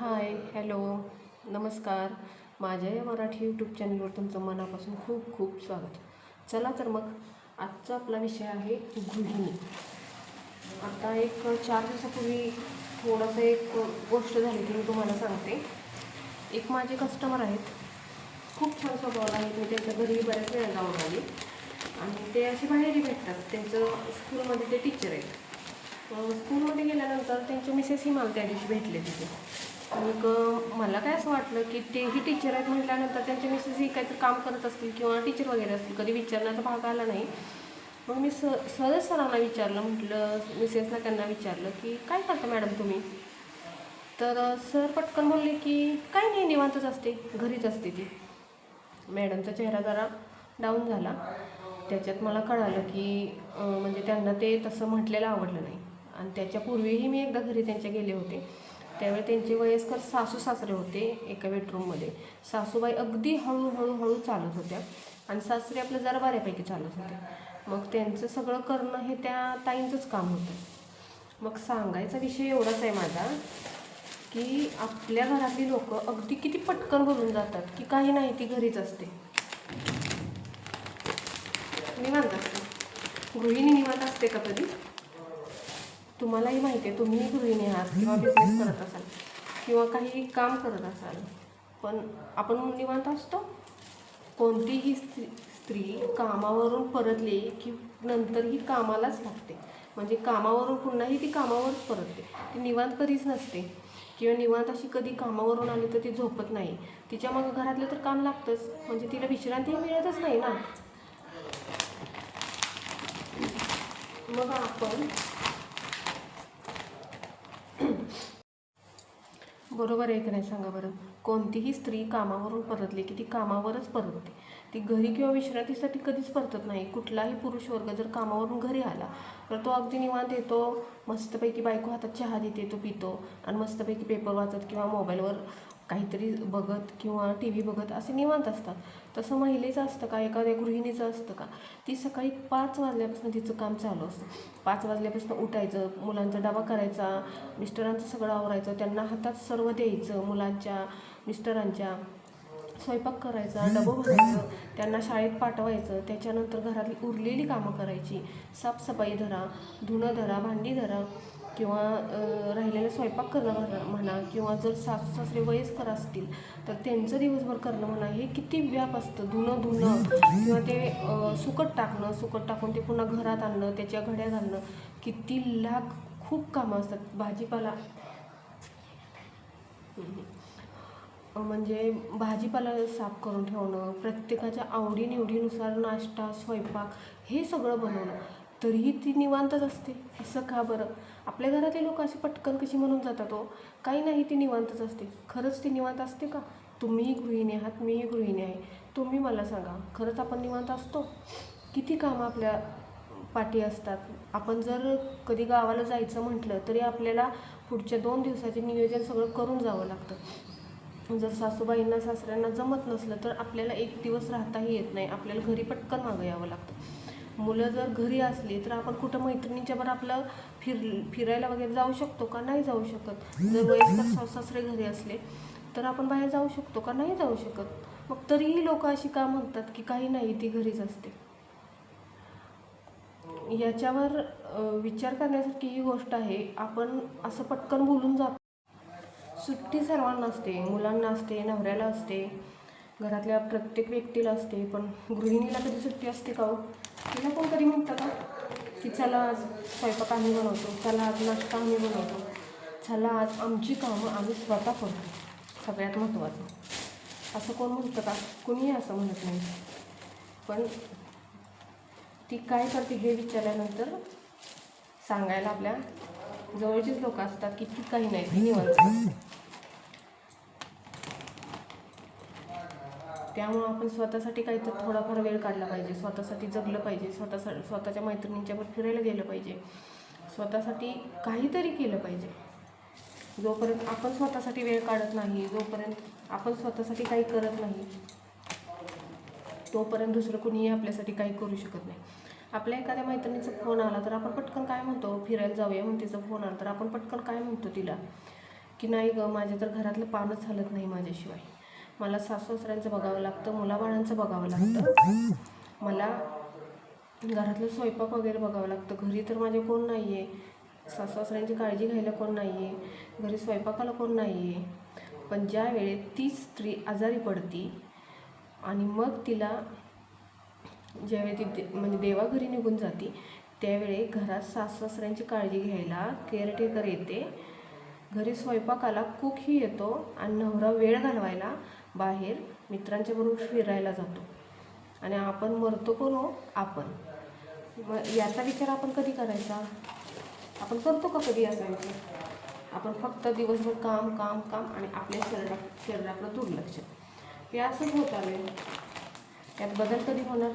Hi hello नमस्कार. माझ्या या मराठी यूट्यूब चॅनलवर तुमचं मनापासून खूप खूप स्वागत. चला तर मग आजचा आपला विषय आहे गृहिणी. आता एक चार दिवसापूर्वी थोडंसं एक गोष्ट झाली ती मी तुम्हाला सांगते. एक माझे कस्टमर आहेत. खूप छान स्वभाव आहेत. मी त्यांच्या घरी बऱ्याच वेळा जाऊन आली आणि ते असे बाहेरही भेटतात. त्यांचं स्कूलमध्ये ते टीचर आहेत. स्कूलमध्ये गेल्यानंतर त्यांचे मिसेस ही मला त्या दिवशी भेटले तिथे. मग मला काय असं वाटलं की तेही टीचर आहेत म्हटल्यानंतर त्यांचे मिसेसही काहीतरी काम करत असतील किंवा टीचर वगैरे असतील कधी विचारण्याचा भाग आला नाही. मग मी स सहज सरांना विचारलं म्हटलं मिसेसला त्यांना विचारलं की काय करता मॅडम तुम्ही? तर सर पटकन बोलले की काही नाही निवांतच असते घरीच असते ती. मॅडमचा चेहरा जरा डाऊन झाला. त्याच्यात मला कळालं की म्हणजे त्यांना ते तसं म्हटलेलं आवडलं नाही. आणि त्याच्यापूर्वीही मी एकदा घरी त्यांच्या गेले होते. त्यावेळी त्यांचे वयस्कर सासू सासरे होते एका बेडरूममध्ये सासूबाई अगदी हळूहळू हळू चालत होत्या आणि सासरे आपलं जरा बऱ्यापैकी चालत होते मग त्यांचं सगळं करणं हे त्या ताईंचंच काम होतं. मग सांगायचा विषय एवढाच आहे माझा की आपल्या घरातली लोक अगदी किती पटकन बोलून जातात की काही नाही ती घरीच असते. निवांत असते. गृहिणी निवांत असते का कधी? तुम्हालाही माहिती आहे तुम्ही गृहिणी आहात किंवा बिझनेस करत असाल किंवा काही काम करत असाल. पण आपण निवांत असतो? कोणतीही स्त्री स्त्री कामावरून परतली की नंतरही कामालाच लागते. म्हणजे कामावरून पुन्हाही ती कामावरच परतते ती निवांत कधीच नसते. किंवा निवांत अशी कधी कामावरून आली तर ती झोपत नाही. तिच्या मग घरातलं तर काम लागतंच. म्हणजे तिला विश्रांती मिळतच नाही ना. मग आपण बरोबर आहे की नाही सांगा बरं? कोणतीही स्त्री कामावरून परतली की ती कामावरच परतते. ती घरी किंवा विश्रांतीसाठी कधीच परतत नाही. कुठलाही पुरुष वर्ग जर कामावरून घरी आला तर तो अगदी निवांत येतो मस्तपैकी बायको हातात चहा देते तो पितो आणि मस्तपैकी पेपर वाचत किंवा मोबाईलवर काहीतरी बघत किंवा टी व्ही बघत असे निवांत असतात. तसं महिलेचं असतं का? एखाद्या गृहिणीचं असतं का? ती सकाळी पाच वाजल्यापासून तिचं काम चालू असतं. पाच वाजल्यापासून उठायचं मुलांचा डबा करायचा मिस्टरांचं सगळं आवरायचं त्यांना हातात सर्व द्यायचं मुलांच्या मिस्टरांच्या. स्वयंपाक करायचा डबं भरायचं त्यांना शाळेत पाठवायचं त्याच्यानंतर घरातली उरलेली कामं करायची. साफसफाई धरा धुणं धरा भांडी धरा. किंवा राहिलेला राहिलेलं स्वयंपाक करणं म्हणा म्हणा किंवा जर सासू सासरे वयस्कर असतील तर त्यांचं दिवसभर करणं म्हणा हे किती व्याप असतं. धुणं धुणं किंवा ते सुकट टाकणं सुकट टाकून ते पुन्हा घरात आणणं त्याच्या घड्या घालणं किती लाख खूप कामं असतात. भाजीपाला म्हणजे भाजीपाला साफ करून ठेवणं प्रत्येकाच्या आवडीनिवडीनुसार नाश्ता स्वयंपाक हे सगळं बनवणं. तरीही ती निवांतच असते. असं का बरं? आपल्या घरातले लोक असे पटकन कशी म्हणून जातात हो? काही नाही ती निवांतच असते. खरंच ती निवांत असते का? तुम्हीही गृहिणी आहात मीही गृहिणी आहे. तुम्ही मला सांगा खरंच आपण निवांत असतो? किती कामं आपल्या पाठी असतात? आपण जर कधी गावाला जायचं म्हटलं तरी आपल्याला पुढच्या दोन दिवसाचे नियोजन सगळं करून जावं लागतं. जर सासूबाईंना सासऱ्यांना जमत नसलं तर आपल्याला एक दिवस राहताही येत नाही. आपल्याला घरी पटकन मागं यावं लागतं. मुलं जर घरी असली तर आपण कुठं मैत्रिणीच्या बरं आपलं फिर फिरायला वगैरे जाऊ शकतो का? नाही जाऊ शकत. जर वयस्कर सासरे घरी असले तर आपण बाहेर जाऊ शकतो का? नाही जाऊ शकत. मग तरीही लोक अशी का म्हणतात की काही नाही ती घरीच असते? याच्यावर विचार करण्यासारखी ही गोष्ट आहे. आपण असं पटकन बोलून जातो. सुट्टी सर्वांना असते. मुलांना असते नवऱ्याला असते घरातल्या प्रत्येक व्यक्तीला असते. पण गृहिणीला कधी सुट्टी असते का हो? तिला कोणतरी म्हणतं का? की चला आज स्वयंपाक आम्ही बनवतो चला आज नाश्ता आम्ही बनवतो. चला आज आमची कामं आम्ही स्वतः करतो. सगळ्यात महत्त्वाचं असं कोण म्हणतं का? कुणीही असं म्हणत नाही. पण ती काय करते हे विचारल्यानंतर सांगायला आपल्या जवळचीच लोक असतात की ती काही नाही ती निवांत. त्यामुळं आपण स्वतःसाठी काहीतरी थोडाफार वेळ काढला पाहिजे. स्वतःसाठी जगलं पाहिजे. स्वतःसाठी स्वतःच्या मैत्रिणींच्यावर फिरायला गेलं पाहिजे. स्वतःसाठी काहीतरी केलं पाहिजे. जोपर्यंत आपण स्वतःसाठी वेळ काढत नाही जोपर्यंत आपण स्वतःसाठी काही करत नाही तोपर्यंत दुसरं कुणीही आपल्यासाठी काही करू शकत नाही. आपल्या एखाद्या मैत्रिणीचा फोन आला तर आपण पटकन काय म्हणतो? फिरायला जाऊया म्हणून तिचा फोन आला तर आपण पटकन काय म्हणतो तिला? की नाही गं माझ्या तर घरातलं पानच हलत नाही माझ्याशिवाय. मला सासू सासऱ्यांचं बघावं लागतं मुलाबाळांचं बघावं लागतं. मला घरातलं स्वयंपाक वगैरे बघावं लागतं. घरी तर माझे कोण नाही आहे सासू सासऱ्यांची काळजी घ्यायला कोण नाही आहे घरी स्वयंपाकाला कोण नाही आहे पण ज्या वेळेत ती स्त्री आजारी पडती आणि मग तिला ज्यावेळी ती दे- म्हणजे देवाघरी निघून जाती त्यावेळी घरात सासू सासऱ्यांची काळजी घ्यायला केअरटेकर येते. घरी स्वयंपाकाला कुकही येतो आणि नवरा वेळ घालवायला बाहेर मित्रांच्या बरोबर फिरायला जातो. आणि आपण मरतो कोण हो आपण. मग याचा विचार आपण कधी करायचा? आपण करतो का कधी याचा विचार? आपण फक्त दिवसभर काम काम काम आणि आपल्या शरीरा शरीराकडं दुर्लक्ष. हे असंच होत आले त्यात बदल कधी होणार?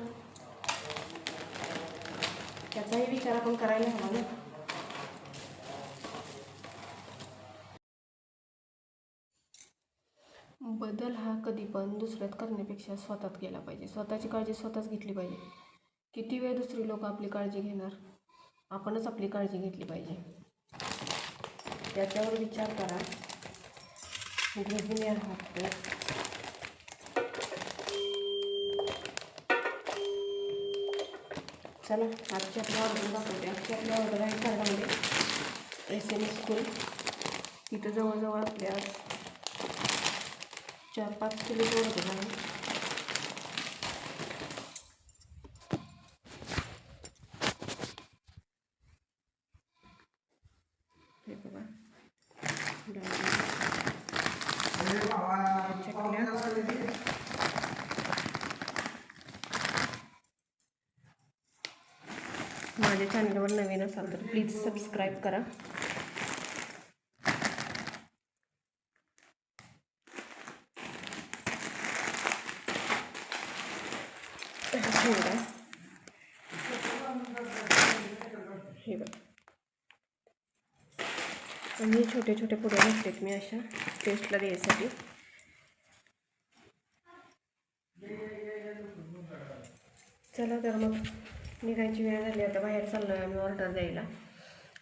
त्याचाही विचार आपण करायला हवा ना. बदल हा कधी पण दुसऱ्यात करण्यापेक्षा स्वतःत केला पाहिजे. स्वतःची काळजी स्वतःच घेतली पाहिजे. किती वेळ दुसरी लोक आपली काळजी घेणार? आपणच आपली काळजी घेतली पाहिजे. त्याच्यावर विचार करा. गृहिणी आहात तर. चला आजची आपल्या ऑर्डर दाखवते आजची आपली ऑर्डर आहे कारगामध्ये एस एम स्कूल तिथं जवळजवळ आपल्या चार पाच किलो ऑर्डर आहे हे बघा. माझ्या चॅनलवर नवीन असाल तर प्लीज सबस्क्राईब करा. हे बघा. हे बघ आणि छोटे छोटे पुढे घेतलेत मी अशा टेस्टला द्यायसाठी चला तर मग निघायची वेळ झाली आता बाहेर चाललो आहे आम्ही ऑर्डर द्यायला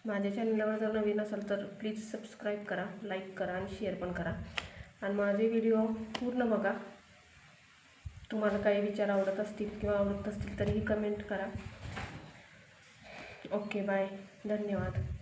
माझ्या चॅनलवर जर नवीन असाल तर प्लीज सबस्क्राईब करा लाईक करा आणि शेअर पण करा आणि माझे व्हिडिओ पूर्ण बघा तुम्हाला काही विचार आवडत असतील किंवा आवडत असतील तरीही कमेंट करा. ओके बाय धन्यवाद.